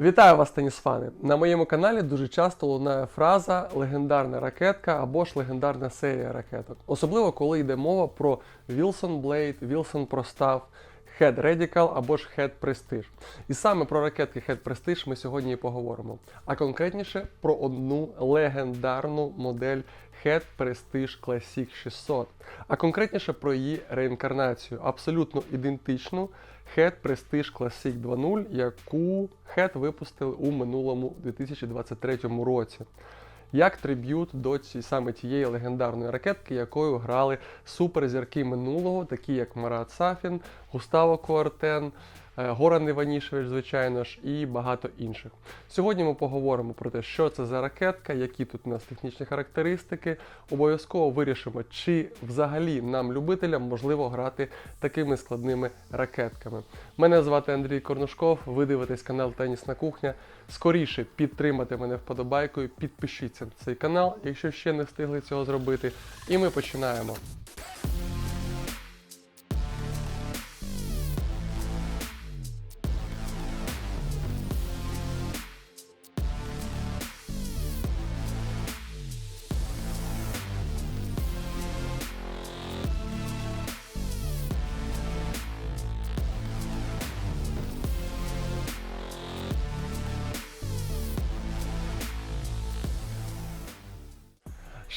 Вітаю вас, тенісфани! На моєму каналі дуже часто лунає фраза легендарна ракетка або ж легендарна серія ракеток. Особливо коли йде мова про Wilson Blade, Wilson Prostав, Head Radical або ж Head Prestige. І саме про ракетки Head Prestige ми сьогодні і поговоримо. А конкретніше про одну легендарну модель Head Prestige Classic 600. А конкретніше про її реінкарнацію, абсолютно ідентичну Head Prestige Classic 2.0, яку Head випустили у минулому 2023 році. Як триб'ют до ці, саме тієї легендарної ракетки, якою грали суперзірки минулого, такі як Марат Сафін, Густаво Куартен, е, Горан Іванішевич, звичайно ж, і багато інших. Сьогодні ми поговоримо про те, що це за ракетка, які тут у нас технічні характеристики. Обов'язково вирішимо, чи взагалі нам, любителям, можливо грати такими складними ракетками. Мене звати Андрій Корнушков, ви дивитесь канал Тенісна кухня. Скоріше підтримайте мене вподобайкою, підпишіться на цей канал, якщо ще не встигли цього зробити. І ми починаємо.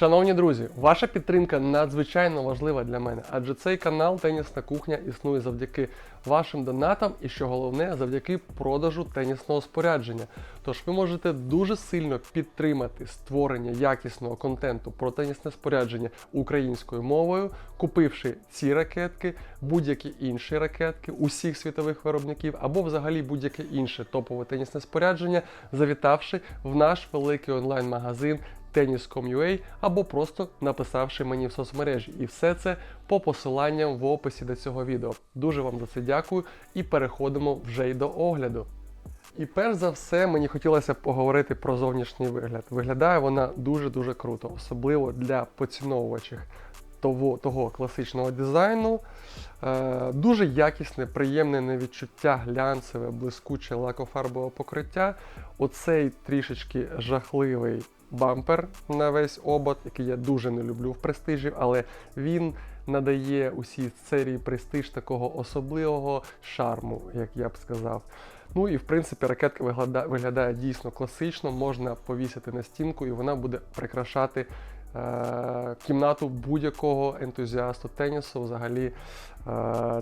Шановні друзі, ваша підтримка надзвичайно важлива для мене, адже цей канал Тенісна кухня існує завдяки вашим донатам і, що головне, завдяки продажу тенісного спорядження. Тож ви можете дуже сильно підтримати створення якісного контенту про тенісне спорядження українською мовою, купивши ці ракетки, будь-які інші ракетки усіх світових виробників, або взагалі будь-яке інше топове тенісне спорядження, завітавши в наш великий онлайн-магазин Tennis.com.ua або просто написавши мені в соцмережі. І все це по посиланням в описі до цього відео. Дуже вам за це дякую і переходимо вже й до огляду. І перш за все мені хотілося поговорити про зовнішній вигляд. Виглядає вона дуже-дуже круто, особливо для поціновувачів того, того класичного дизайну. Е, дуже якісне, приємне на відчуття глянцеве, блискуче лакофарбове покриття. Оцей трішечки жахливий бампер на весь обод, який я дуже не люблю в престижі, але він надає усій серії престиж такого особливого шарму, як я б сказав. Ну і в принципі ракетка виглядає, виглядає дійсно класично, можна повісити на стінку, і вона буде прикрашати е, кімнату будь-якого ентузіасту тенісу, взагалі е,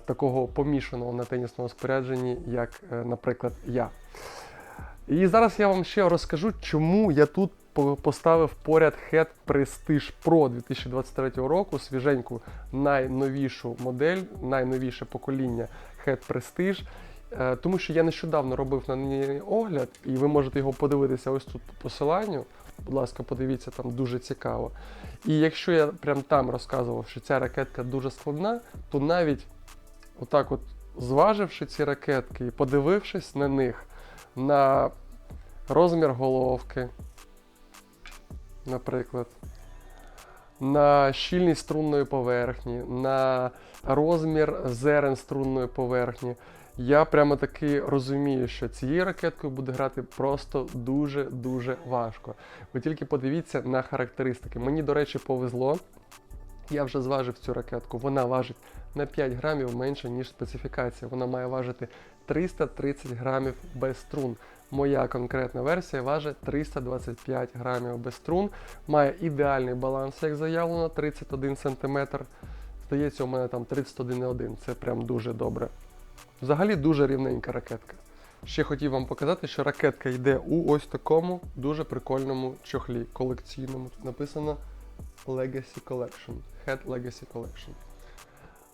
такого помішаного на тенісному спорядженні, як, е, наприклад, я. І зараз я вам ще розкажу, чому я тут поставив поряд Head Prestige Pro 2023 року, свіженьку найновішу модель, найновіше покоління Head Prestige. Е, Тому що я нещодавно робив на неї огляд, і ви можете його подивитися ось тут по посиланню. Будь ласка, подивіться, там дуже цікаво. І якщо я прям там розказував, що ця ракетка дуже складна, то навіть отак от зваживши ці ракетки і подивившись на них, на розмір головки, наприклад, на щільність струнної поверхні, на розмір зерен струнної поверхні. Я прямо таки розумію, що цією ракеткою буде грати просто дуже-дуже важко. Ви тільки подивіться на характеристики. Мені, до речі, повезло. Я вже зважив цю ракетку. Вона важить на 5 грамів менше, ніж специфікація. Вона має важити 330 грамів без струн. Моя конкретна версія важить 325 грамів без струн. Має ідеальний баланс, як заявлено, 31 см. Здається, у мене там 31,1. Це прям дуже добре. Взагалі дуже рівненька ракетка. Ще хотів вам показати, що ракетка йде у ось такому дуже прикольному чохлі колекційному. Тут написано Legacy Collection. Head Legacy Collection.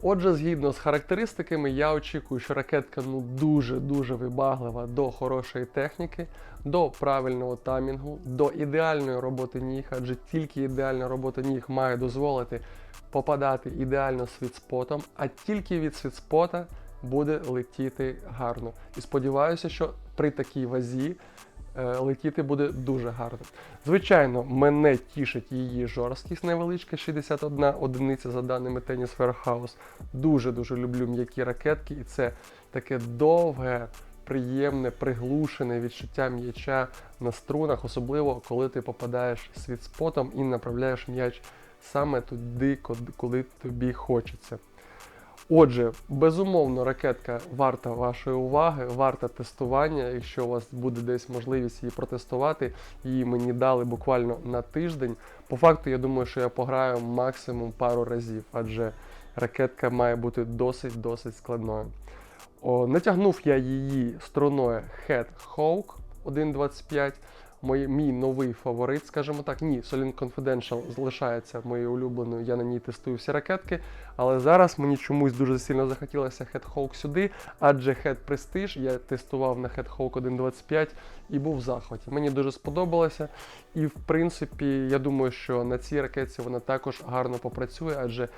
Отже, згідно з характеристиками, я очікую, що ракетка ну дуже-дуже вибаглива до хорошої техніки, до правильного таймінгу, до ідеальної роботи ніг, адже тільки ідеальна робота ніг має дозволити попадати ідеально світспотом, а тільки від світспота буде летіти гарно. І сподіваюся, що при такій вазі летіти буде дуже гарно. Звичайно, мене тішить її жорсткість невеличка, 61 одиниця за даними Tennis Warehouse. Дуже-дуже люблю м'які ракетки, і це таке довге, приємне, приглушене відчуття м'яча на струнах, особливо коли ти попадаєш світспотом і направляєш м'яч саме туди, куди- тобі хочеться. Отже, безумовно, ракетка варта вашої уваги, варта тестування. Якщо у вас буде десь можливість її протестувати, її мені дали буквально на тиждень. По факту, я думаю, що я пограю максимум пару разів, адже ракетка має бути досить-досить складною. О, натягнув я її струною Head Hawk 1.25. Мій, мій новий фаворит, скажімо так. Ні, Solent Confidential залишається моєю улюбленою, я на ній тестую всі ракетки. Але зараз мені чомусь дуже сильно захотілося Head Hawk сюди, адже Head Prestige я тестував на Head Hawk 1.25 і був в захваті. Мені дуже сподобалося. І в принципі, я думаю, що на цій ракетці вона також гарно попрацює, адже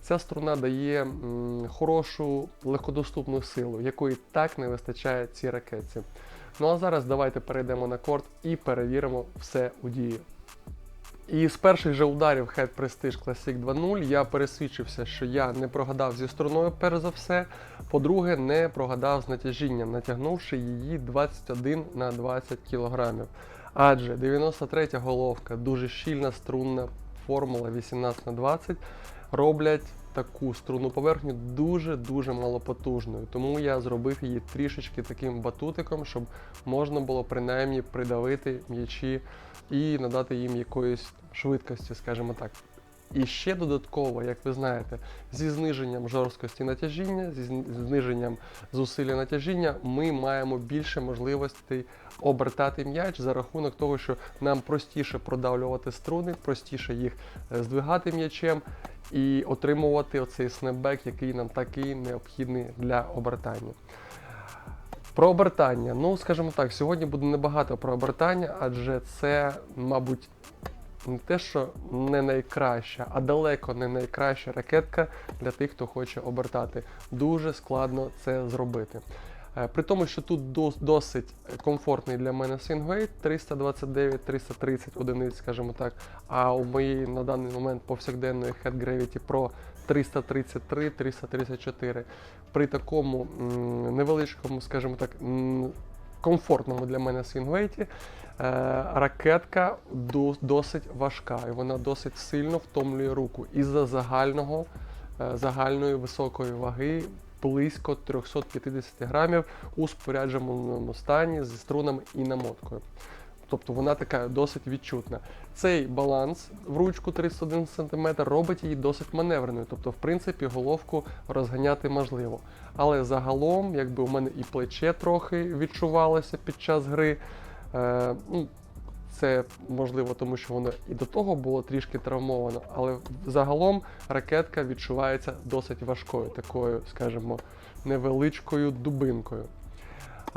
ця струна дає м, хорошу легкодоступну силу, якої так не вистачає цій ракетці. Ну а зараз давайте перейдемо на корт і перевіримо все у дії. І з перших же ударів Head Prestige Classic 2.0 я пересвідчився, що я не прогадав зі струною, перш за все. По-друге, не прогадав з натяжінням, натягнувши її 21 на 20 кг. Адже 93 головка, дуже щільна струнна формула 18 на 20 роблять таку струнну поверхню дуже-дуже малопотужною. Тому я зробив її трішечки таким батутиком, щоб можна було принаймні придавити м'ячі і надати їм якоїсь швидкості, скажімо так. І ще додатково, як ви знаєте, зі зниженням жорсткості натяжіння, зі зниженням зусилля натяжіння, ми маємо більше можливостей обертати м'яч за рахунок того, що нам простіше продавлювати струни, простіше їх е, здвигати м'ячем і отримувати оцей снепбек, який нам такий необхідний для обертання. Про обертання. Ну, скажімо так, сьогодні буде небагато про обертання, адже це, мабуть, не те, що не найкраща, а далеко не найкраща ракетка для тих, хто хоче обертати. Дуже складно це зробити. Е, При тому, що тут досить комфортний для мене свінгвейт 329-330 одиниць, скажімо так. А у моєї на даний момент повсякденної Head Gravity Pro 333-334. При такому невеличкому, скажімо так, комфортному для мене свінгвейті, ракетка досить важка і вона досить сильно втомлює руку із-за загального, е, загальної високої ваги близько 350 грамів у спорядженому стані зі струнами і намоткою. Тобто вона така досить відчутна. Цей баланс в ручку 31 см робить її досить маневреною. Тобто, в принципі, головку розганяти можливо. Але загалом, якби у мене і плече трохи відчувалося під час гри. Е, ну, це можливо, тому що воно і до того було трішки травмовано, але загалом ракетка відчувається досить важкою, такою, скажімо, невеличкою дубинкою.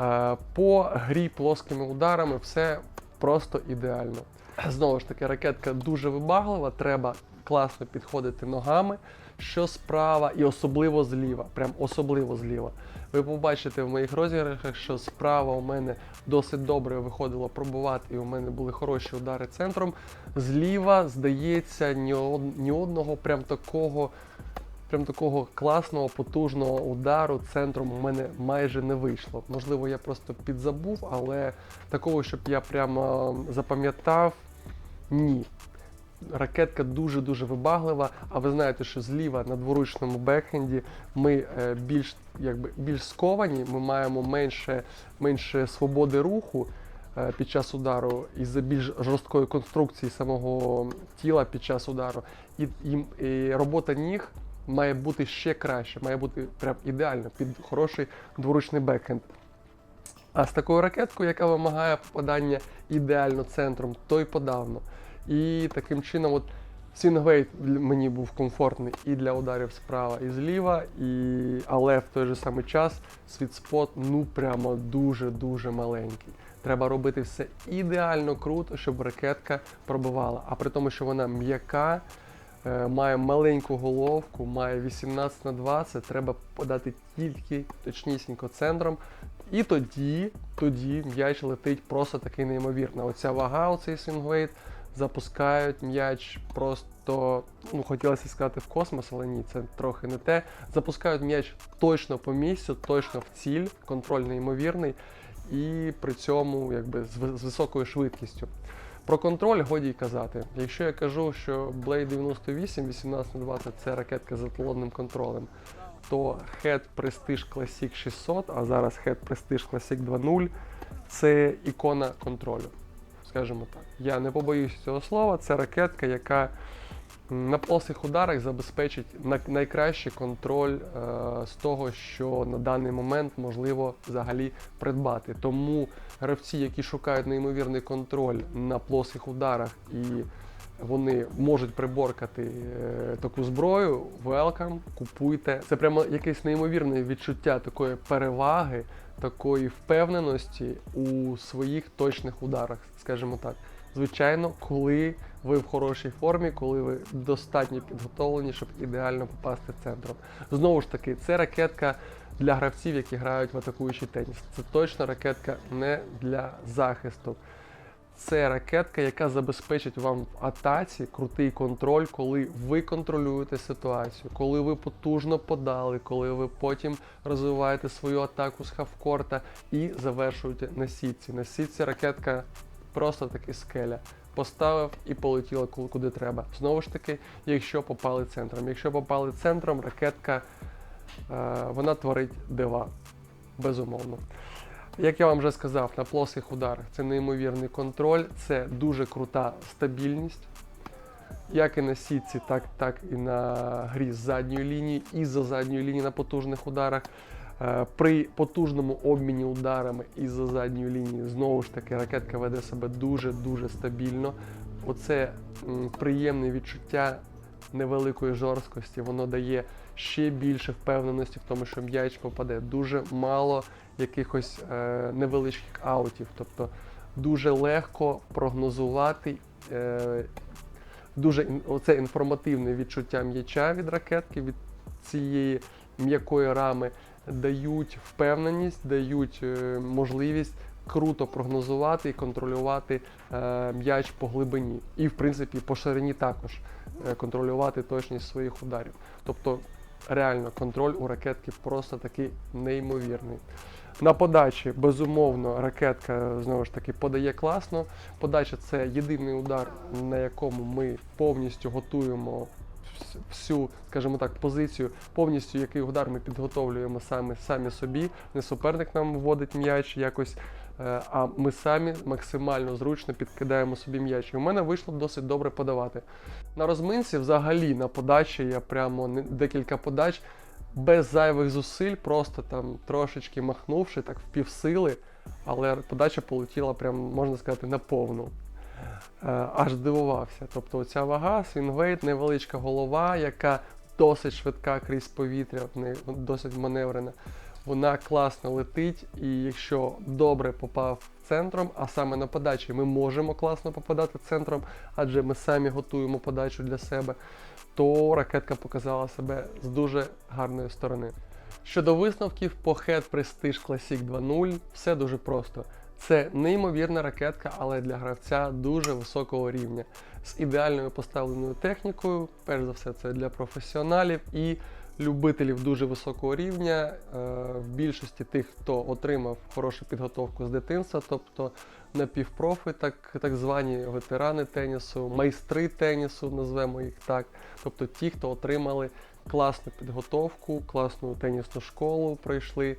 Е, По грі плоскими ударами все просто ідеально. Знову ж таки, ракетка дуже вибаглива, треба класно підходити ногами, що справа і особливо зліва. Прям особливо зліва. Ви побачите в моїх розіграшах, що справа у мене досить добре виходило пробувати, і у мене були хороші удари центром. Зліва, здається, ні, од- ні одного прям такого прям такого класного, потужного удару центром у мене майже не вийшло. Можливо, я просто підзабув, але такого, щоб я прямо запам'ятав, ні. Ракетка дуже-дуже вибаглива, а ви знаєте, що зліва на дворучному бекхенді ми е, більш, якби, більш сковані, ми маємо менше, менше свободи руху е, під час удару із-за більш жорсткої конструкції самого тіла під час удару. І, і, і робота ніг має бути ще краще, має бути прям ідеально під хороший дворучний бекхенд. А з такою ракеткою, яка вимагає попадання ідеально центром, то й подавно. І таким чином, от Сінгвейт мені був комфортний і для ударів справа і зліва, і... але в той же самий час світспот ну прямо дуже-дуже маленький. Треба робити все ідеально круто, щоб ракетка пробивала. А при тому, що вона м'яка, е, має маленьку головку, має 18 на 20, треба подати тільки точнісінько центром. І тоді, тоді м'яч летить просто такий неймовірно. Оця вага, оцей свінгвейт, запускають м'яч просто ну, хотілося сказати в космос, але ні, це трохи не те. Запускають м'яч точно по місцю, точно в ціль, контроль неймовірний, і при цьому якби з, високою швидкістю. Про контроль годі й казати. Якщо я кажу, що Blade 98 18 на 20 це ракетка з еталонним контролем, то Head Prestige Classic 600, а зараз Head Prestige Classic 2.0 це ікона контролю. Скажімо так. Я не побоюсь цього слова. Це ракетка, яка на плосих ударах забезпечить на- найкращий контроль е, з того, що на даний момент можливо взагалі придбати. Тому гравці, які шукають неймовірний контроль на плосих ударах і вони можуть приборкати е, таку зброю, welcome, купуйте. Це прямо якесь неймовірне відчуття такої переваги, такої впевненості у своїх точних ударах, скажімо так. Звичайно, коли ви в хорошій формі, коли ви достатньо підготовлені, щоб ідеально попасти центром. Знову ж таки, це ракетка для гравців, які грають в атакуючий теніс. Це точно ракетка не для захисту. Це ракетка, яка забезпечить вам в атаці крутий контроль, коли ви контролюєте ситуацію, коли ви потужно подали, коли ви потім розвиваєте свою атаку з хавкорта і завершуєте на сітці. На сітці ракетка просто таки скеля. Поставив і полетіла куди треба. Знову ж таки, якщо попали центром. Якщо попали центром, ракетка е, вона творить дива. Безумовно. Як я вам вже сказав, на плоских ударах це неймовірний контроль, це дуже крута стабільність. Як і на сітці, так, так і на грі з задньої лінії, і за задньої лінії на потужних ударах. Е, При потужному обміні ударами і за задньої лінії знову ж таки ракетка веде себе дуже-дуже стабільно. Оце приємне відчуття невеликої жорсткості, воно дає ще більше впевненості в тому, що м'яч попаде. Дуже мало якихось е, невеличких аутів. Тобто дуже легко прогнозувати. Е, дуже оце інформативне відчуття м'яча від ракетки, від цієї м'якої рами дають впевненість, дають е, можливість круто прогнозувати і контролювати е, м'яч по глибині. І, в принципі, по ширині також е, контролювати точність своїх ударів. Тобто, реально, контроль у ракетки просто такий неймовірний. На подачі, безумовно, ракетка знову ж таки подає класно. Подача це єдиний удар, на якому ми повністю готуємо всю, скажімо так, позицію, повністю який удар ми підготовлюємо самі, самі собі. Не суперник нам вводить м'яч якось, а ми самі максимально зручно підкидаємо собі м'яч. І у мене вийшло досить добре подавати. На розминці, взагалі, на подачі я прямо декілька подач без зайвих зусиль, просто там трошечки махнувши, так в півсили, але подача полетіла прям, можна сказати, на повну. Е, Аж дивувався. Тобто ця вага, свінвейт, невеличка голова, яка досить швидка крізь повітря, в досить маневрена. Вона класно летить, і якщо добре попав центром, а саме на подачі ми можемо класно попадати центром, адже ми самі готуємо подачу для себе, то ракетка показала себе з дуже гарної сторони. Щодо висновків по Head Prestige Classic 2.0, все дуже просто. Це неймовірна ракетка, але для гравця дуже високого рівня. З ідеальною поставленою технікою, перш за все, це для професіоналів і любителів дуже високого рівня. Е, В більшості тих, хто отримав хорошу підготовку з дитинства, тобто напівпрофи, так, так звані ветерани тенісу, майстри тенісу, назвемо їх так. Тобто ті, хто отримали класну підготовку, класну тенісну школу пройшли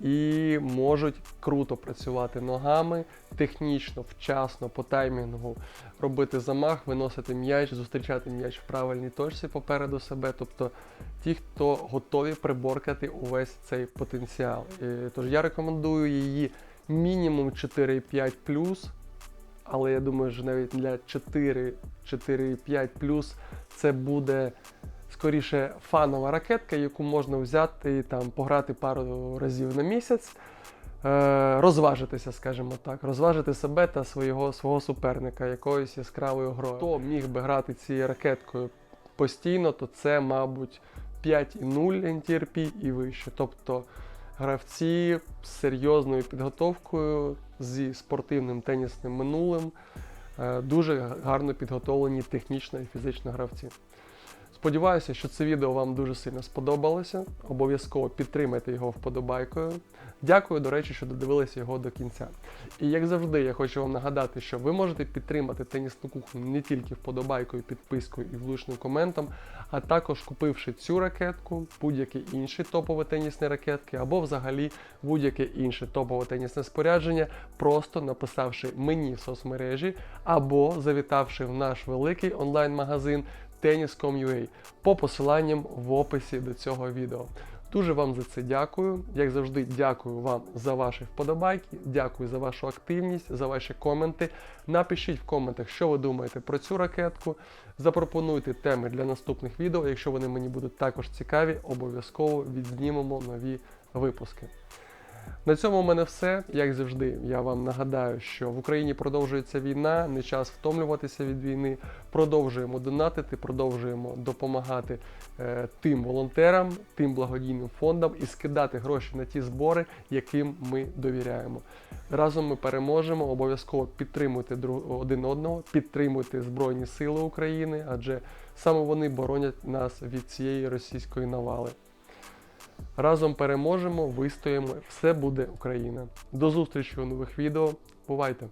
і можуть круто працювати ногами, технічно, вчасно, по таймінгу робити замах, виносити м'яч, зустрічати м'яч в правильній точці попереду себе. Тобто ті, хто готові приборкати увесь цей потенціал. Е, Тож я рекомендую її мінімум 4,5 але я думаю, що навіть для 4, 4,5 це буде скоріше фанова ракетка, яку можна взяти і там пограти пару разів на місяць, е, розважитися, скажімо так, розважити себе та свого, свого суперника якоюсь яскравою грою. Хто міг би грати цією ракеткою постійно, то це, мабуть, 5,0 NTRP і вище. Тобто гравці з серйозною підготовкою, зі спортивним тенісним минулим. е, дуже гарно підготовлені технічно і фізично гравці. Сподіваюся, що це відео вам дуже сильно сподобалося. Обов'язково підтримайте його вподобайкою. Дякую, до речі, що додивилися його до кінця. І як завжди, я хочу вам нагадати, що ви можете підтримати тенісну кухню не тільки вподобайкою, підпискою і влучним коментом, а також купивши цю ракетку, будь-які інші топові тенісні ракетки, або взагалі будь-яке інше топове тенісне спорядження, просто написавши мені в соцмережі, або завітавши в наш великий онлайн-магазин Tennis.com.ua по посиланням в описі до цього відео. Дуже вам за це дякую. Як завжди, дякую вам за ваші вподобайки, дякую за вашу активність, за ваші коменти. Напишіть в коментах, що ви думаєте про цю ракетку. Запропонуйте теми для наступних відео. Якщо вони мені будуть також цікаві, обов'язково відзнімемо нові випуски. На цьому у мене все. Як завжди, я вам нагадаю, що в Україні продовжується війна, не час втомлюватися від війни. Продовжуємо донатити, продовжуємо допомагати е, тим волонтерам, тим благодійним фондам і скидати гроші на ті збори, яким ми довіряємо. Разом ми переможемо. Обов'язково підтримуйте один одного, підтримуйте Збройні Сили України, адже саме вони боронять нас від цієї російської навали. Разом переможемо, вистоїмо, все буде Україна. До зустрічі у нових відео. Бувайте!